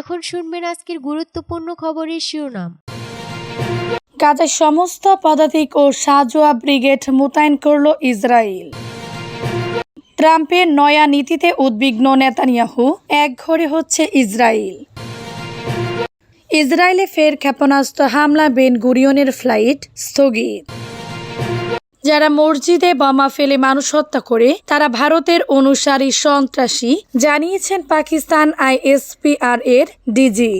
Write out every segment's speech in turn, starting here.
এখন শুনবেন আজকের গুরুত্বপূর্ণ খবরের শিরোনাম। গাজায় সমস্ত পদাতিক ও সাজোয়া ব্রিগেড মোতায়েন করল ইসরায়েল। ট্রাম্পের নয়া নীতিতে উদ্বিগ্ন নেতানিয়াহু, এক ঘরে হচ্ছে ইসরায়েল। ইসরায়েলে ফের ক্ষেপণাস্ত্র হামলা বেন গুরিয়নের ফ্লাইট স্থগিত। যারা মসজিদে বোমা ফেলে মানুষ হত্যা করে, তারা ভারতের অনুসারী সন্ত্রাসী, জানিয়েছেন পাকিস্তান আইএসপিআর এর ডিজি।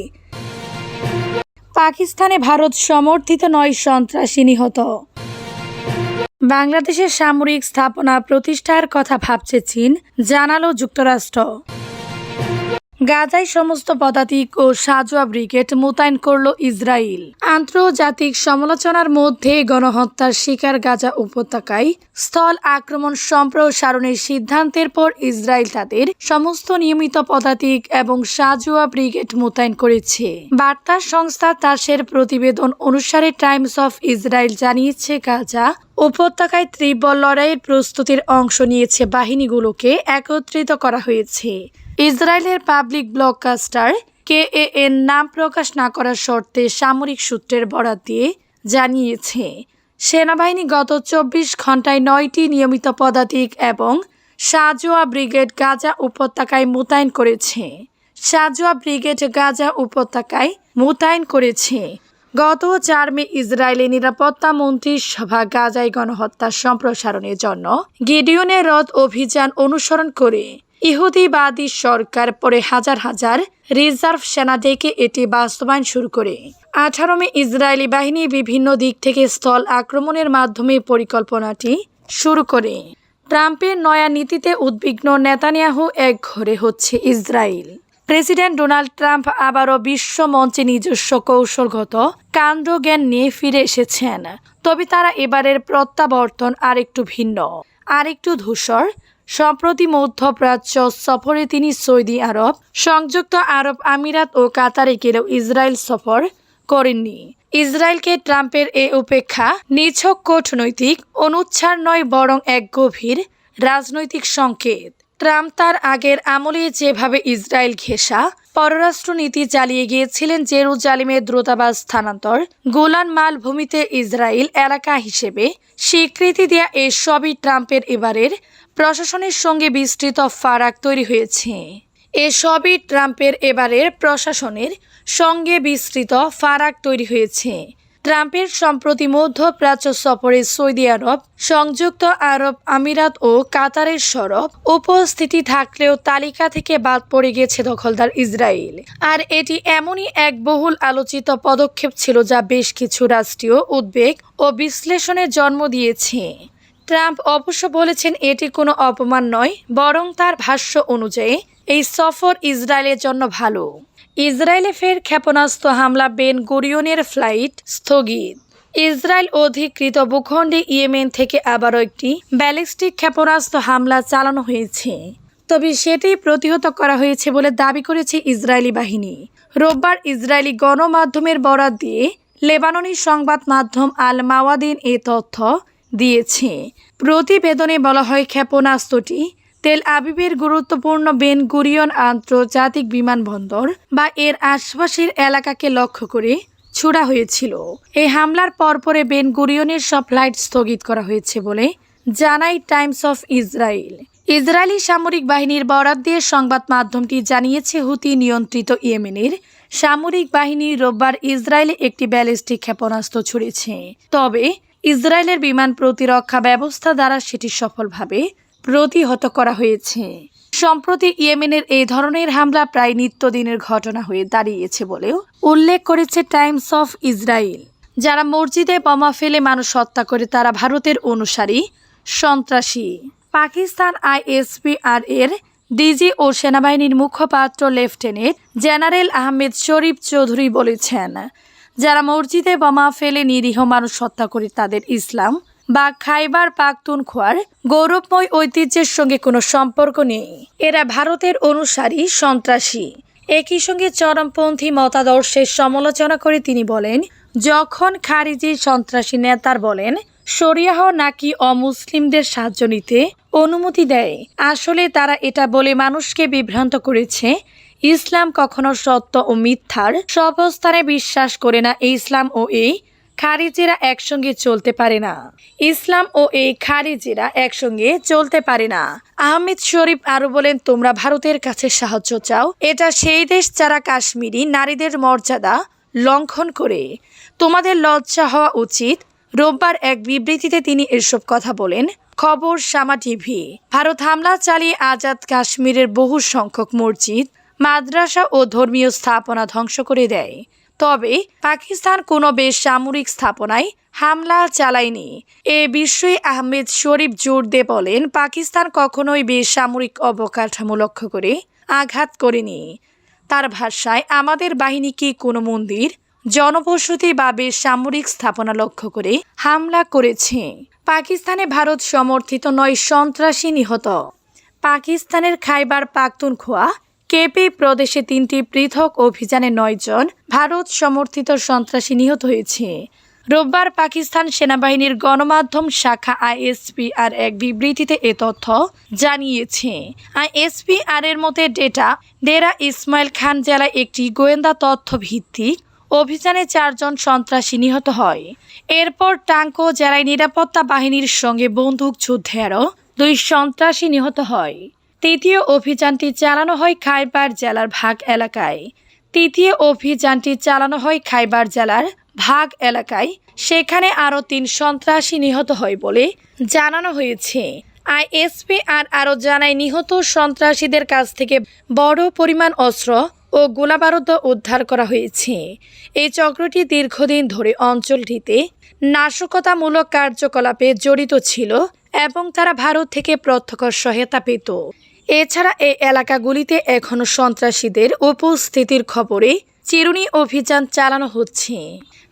পাকিস্তানে ভারত সমর্থিত নয় সন্ত্রাসী নিহত। বাংলাদেশের সামরিক স্থাপনা প্রতিষ্ঠার কথা ভাবছে চীন, জানালো যুক্তরাষ্ট্র। গাজায় সমস্ত পদাতিক ও সাজোয়া ব্রিগেড মোতায়েন করল ইসরায়েল আন্তর্জাতিক সমালোচনার মধ্যে গণহত্যার শিকার গাজা উপত্যকায় স্থল আক্রমণ সম্প্রসারণের সিদ্ধান্তের পর ইসরায়েল তাদের সমস্ত নিয়মিত পদাতিক এবং সাজোয়া ব্রিগেড মোতায়েন করেছে। বার্তা সংস্থা তাসের প্রতিবেদন অনুসারে টাইমস অফ ইসরায়েল জানিয়েছে, গাজা উপত্যকায় তীব্র লড়াইয়ের প্রস্তুতির অংশ নিয়েছে বাহিনীগুলোকে একত্রিত করা হয়েছে। ইসরায়েলের পাবলিক ব্লডকাস্টার কে এ এন নাম প্রকাশ না করার শর্তে সামরিক সূত্রের বরাত দিয়ে জানিয়েছে, সেনাবাহিনী গত চব্বিশ ঘন্টায় নয়টি নিয়মিত পদাতিক এবং সাজোয়া ব্রিগেড গাজা উপত্যকায় মোতায়েন করেছে। সাজোয়া ব্রিগেড গাজা উপত্যকায় মোতায়েন করেছে। গত চার মে ইসরায়েলি নিরাপত্তা মন্ত্রীর সভা গাজায় গণহত্যা সম্প্রসারণের জন্য গিডিয়নের রথ অভিযান অনুসরণ করে ইহুদিবাদী সরকার পরে হাজার হাজার রিজার্ভ সেনা ডেকে এটি বাস্তবায়ন শুরু করে। আঠারো মে ইসরায়েলি বাহিনী বিভিন্ন দিক থেকে স্থল আক্রমণের মাধ্যমে পরিকল্পনাটি শুরু করে। ট্রাম্পের নয়া নীতিতে উদ্বিগ্ন নেতানিয়াহু এক ঘরে হচ্ছে ইসরায়েল। প্রেসিডেন্ট ডোনাল্ড ট্রাম্প আবারও বিশ্ব মঞ্চে নিজস্ব কৌশলগত কাণ্ডজ্ঞান নিয়ে ফিরে এসেছেন। তবে তারা এবারের প্রত্যাবর্তন আরেকটু ভিন্ন, আরেকটু ধূসর সম্প্রতি মধ্যপ্রাচ্য সফরে তিনি সৌদি আরব, সংযুক্ত আরব আমিরাত ও কাতারে গেলেও ইসরায়েল সফর করেননি। ইসরায়েলকে ট্রাম্পের এ উপেক্ষা নিছক কূটনৈতিক অনুচ্ছার নয়, বরং এক গভীর রাজনৈতিক সংকেত। ট্রাম্প তার আগের আমলে যেভাবে ইসরায়েল ঘেঁষা পররাষ্ট্রনীতি চালিয়ে গিয়েছিলেন জেরুজালিমের দ্রুতাবাস স্থানান্তর, গোলান মালভূমিতে ইসরায়েল এলাকা হিসেবে স্বীকৃতি দেয়া এই সবই ট্রাম্পের এবারের প্রশাসনের সঙ্গে বিস্তৃত ফারাক তৈরি হয়েছে। এসবই ট্রাম্পের এবারের প্রশাসনের সঙ্গে বিস্তৃত ফারাক তৈরি হয়েছে। ট্রাম্পের সম্প্রতি মধ্যপ্রাচ্য সফরে সৌদি আরব, সংযুক্ত আরব আমিরাত ও কাতারের সরব উপস্থিতি থাকলেও তালিকা থেকে বাদ পড়ে গেছে দখলদার ইসরায়েল। আর এটি এমনই এক বহুল আলোচিত পদক্ষেপ ছিল যা বেশ কিছু রাষ্ট্রীয় উদ্বেগ ও বিশ্লেষণের জন্ম দিয়েছে। ট্রাম্প অবশ্য বলেছেন এটি কোনো অপমান নয়, বরং তার ভাষ্য অনুযায়ী, এই সফর ইসরায়েলের জন্য ভালো। ইসরায়েলে ফের ক্ষেপণাস্ত্র হামলা বেন গুরিয়নের ফ্লাইট স্থগিত। ইসরায়েল অধিকৃত ভূখণ্ডে ইয়েমেন থেকে আবারও একটি ব্যালিস্টিক ক্ষেপণাস্ত্র হামলা চালানো হয়েছে। তবে সেটি প্রতিহত করা হয়েছে বলে দাবি করেছে ইসরায়েলি বাহিনী। রোববার ইসরায়েলি গণমাধ্যমের বরাত দিয়ে লেবাননি সংবাদ মাধ্যম আল মাওয়াদিন এ তথ্য দিয়েছে। প্রতিবেদনে বলা হয় ক্ষেপণাস্ত্রটি তেল আবিবের গুরুত্বপূর্ণ বেন গুরিয়ন আন্তর্জাতিক বিমানবন্দর বা এর আশপাশের এলাকাকে লক্ষ্য করে ছোড়া হয়েছিল। এই হামলার পরপরে বেন গুরিয়নের সব ফ্লাইট স্থগিত করা হয়েছে বলে জানাই টাইমস অফ ইসরায়েল। ইসরায়েলি সামরিক বাহিনীর বরাত দিয়ে সংবাদ মাধ্যমটি জানিয়েছে, হুতি নিয়ন্ত্রিত ইয়েমেনের সামরিক বাহিনী রোববার ইসরায়েলে একটি ব্যালিস্টিক ক্ষেপণাস্ত্র ছুড়েছে। তবে ইসরায়েলের বিমান প্রতিরক্ষা ব্যবস্থা দ্বারা সেটি সফলভাবে প্রতিহত করা হয়েছে। সম্প্রতি ইয়েমেনের এই ধরনের হামলা প্রায় নিত্যদিনের ঘটনা হয়ে দাঁড়িয়েছে বলেও উল্লেখ করেছে টাইমস অফ ইসরায়েল। যারা মসজিদে বোমা ফেলে মানুষ হত্যা করে, তারা ভারতের অনুসারী, সন্ত্রাসী। পাকিস্তান আইএসপিআর এর ডিজি ও সেনাবাহিনীর মুখপাত্র লেফটেন্যান্ট জেনারেল আহমেদ শরীফ চৌধুরী বলেছেন যারা মসজিদে বোমা ফেলে নিরীহ মানুষ হত্যা করে তাদের ইসলাম বা খাইবার পাখতুনখোয়ার গৌরবময় ঐতিহ্যের সঙ্গে কোনো সম্পর্ক নেই। এরা ভারতের অনুসারী, সন্ত্রাসী। একই সঙ্গে চরমপন্থী মতাদর্শের সমালোচনা করে তিনি বলেন, যখন খারিজি সন্ত্রাসী নেতার বলেন, শরিয়াহ নাকি অমুসলিমদের সাহায্য নিতে অনুমতি দেয়, আসলে তারা এটা বলে মানুষকে বিভ্রান্ত করেছে ইসলাম কখনো সত্য ও মিথ্যার সবস্থানে বিশ্বাস করে না। ইসলাম ও এই খারিজিরা একসঙ্গে চলতে পারে না। ইসলাম ও এই খারিজিরা একসঙ্গে চলতে পারে না। আহমেদ শরীফ আরও বলেন, তোমরা ভারতের কাছে সাহায্য চাও। এটা সেই দেশ যারা কাশ্মীরি নারীদের মর্যাদা লঙ্ঘন করে। তোমাদের লজ্জা হওয়া উচিত। রোববার এক বিবৃতিতে তিনি এসব কথা বলেন। খবর শামা টিভি। ভারত হামলা চালিয়ে আজাদ কাশ্মীরের বহু সংখ্যক মসজিদ মাদ্রাসা ও ধর্মীয় স্থাপনা ধ্বংস করে দেয়। তবে পাকিস্তান কোনো বেসামরিক স্থাপনায় হামলা চালায়নি। এ বিষয়ে আহমেদ শরীফ জোর দিয়ে বলেন, পাকিস্তান কখনোই বেসামরিক অবকাঠামো লক্ষ্য করে আঘাত করেনি। তার ভাষায়, আমাদের বাহিনী কি কোনো মন্দির, জনবসতি বা বেসামরিক স্থাপনা লক্ষ্য করে হামলা করেছে? পাকিস্তানে ভারত সমর্থিত নয় সন্ত্রাসী নিহত। পাকিস্তানের খাইবার পাখতুনখোয়া কেপি প্রদেশে তিনটি পৃথক অভিযানে নয়জন ভারত সমর্থিত সন্ত্রাসী নিহত হয়েছে। রোববার পাকিস্তান সেনাবাহিনীর গণমাধ্যম শাখা আইএসপিআর এক বিবৃতিতে এ তথ্য জানিয়েছে। আইএসপিআর এর মতে ডেটা ডেরা ইসমাইল খান জেলায় একটি গোয়েন্দা তথ্য ভিত্তিক অভিযানে চারজন সন্ত্রাসী নিহত হয়। এরপর টাঙ্কো জেলায় নিরাপত্তা বাহিনীর সঙ্গে বন্দুক যুদ্ধে আরও দুই সন্ত্রাসী নিহত হয়। তৃতীয় অভিযানটি চালানো হয় খাইবার জেলার ভাগ এলাকায়। তৃতীয় অভিযানটি চালানো হয় খাইবার জেলার ভাগ এলাকায়। সেখানে আরও তিন সন্ত্রাসী নিহত হয় বলে জানানো হয়েছে। আইএসপি আর আরও জানায়, নিহত সন্ত্রাসীদের কাছ থেকে বড় পরিমাণ অস্ত্র ও গোলাবারুদ উদ্ধার করা হয়েছে। এই চক্রটি দীর্ঘদিন ধরে অঞ্চলটিতে নাশকতামূলক কার্যকলাপে জড়িত ছিল। এবং তারা ভারত থেকে প্রত্যক্ষ সহায়তা পেত। এছাড়া এই এলাকাগুলিতে এখনও সন্ত্রাসীদের উপস্থিতির খবরে চিরুনি অভিযান চালানো হচ্ছে।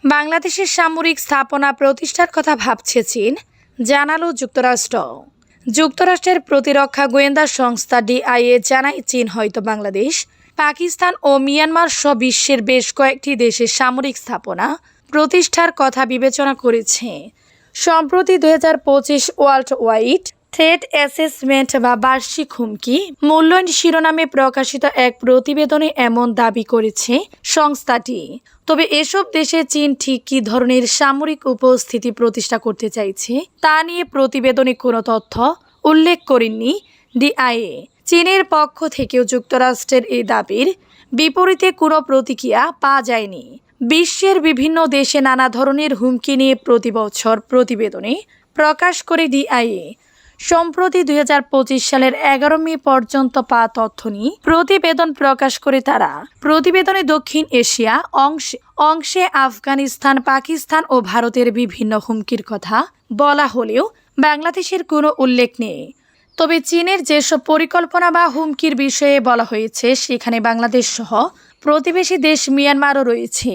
বাংলাদেশের সামরিক স্থাপনা প্রতিষ্ঠার কথা ভাবছে চীন জানালো যুক্তরাষ্ট্র। যুক্তরাষ্ট্রের প্রতিরক্ষা গোয়েন্দা সংস্থা ডিআইএ জানায় চীন হয়তো বাংলাদেশ, পাকিস্তান ও মিয়ানমার সহ বিশ্বের বেশ কয়েকটি দেশে সামরিক স্থাপনা প্রতিষ্ঠার কথা বিবেচনা করেছে। সম্প্রতি দুই হাজার পঁচিশ ওয়ার্ল্ড ওয়াইড থ্রেড অ্যাসেসমেন্ট বা বার্ষিক হুমকি মূল্যায়ন শিরোনামে প্রকাশিত এক প্রতিবেদনে এমন দাবি করেছে সংস্থাটি। তবে এসব দেশে চীন ঠিক কী ধরনের সামরিক উপস্থিতি প্রতিষ্ঠা করতে চাইছে, তা নিয়ে প্রতিবেদনে কোনো তথ্য উল্লেখ করেননি ডিআইএ। চীনের পক্ষ থেকেও যুক্তরাষ্ট্রের এই দাবির বিপরীতে কোনো প্রতিক্রিয়া পাওয়া যায়নি। বিশ্বের বিভিন্ন দেশে নানা ধরনের হুমকি নিয়ে প্রতি বছর প্রতিবেদনে প্রকাশ করে ডিআইএ। সম্প্রতি দুই হাজার পঁচিশ সালের এগারো মে পর্যন্ত পা তথ্য নিয়ে প্রতিবেদন প্রকাশ করে তারা। প্রতিবেদনে দক্ষিণ এশিয়া, অংশে অংশে আফগানিস্তান, পাকিস্তান ও ভারতের বিভিন্ন হুমকির কথা বলা হলেও বাংলাদেশের কোনো উল্লেখ নেই। তবে চীনের যেসব পরিকল্পনা বা হুমকির বিষয়ে বলা হয়েছে, সেখানে বাংলাদেশ সহ প্রতিবেশী দেশ মিয়ানমারও রয়েছে।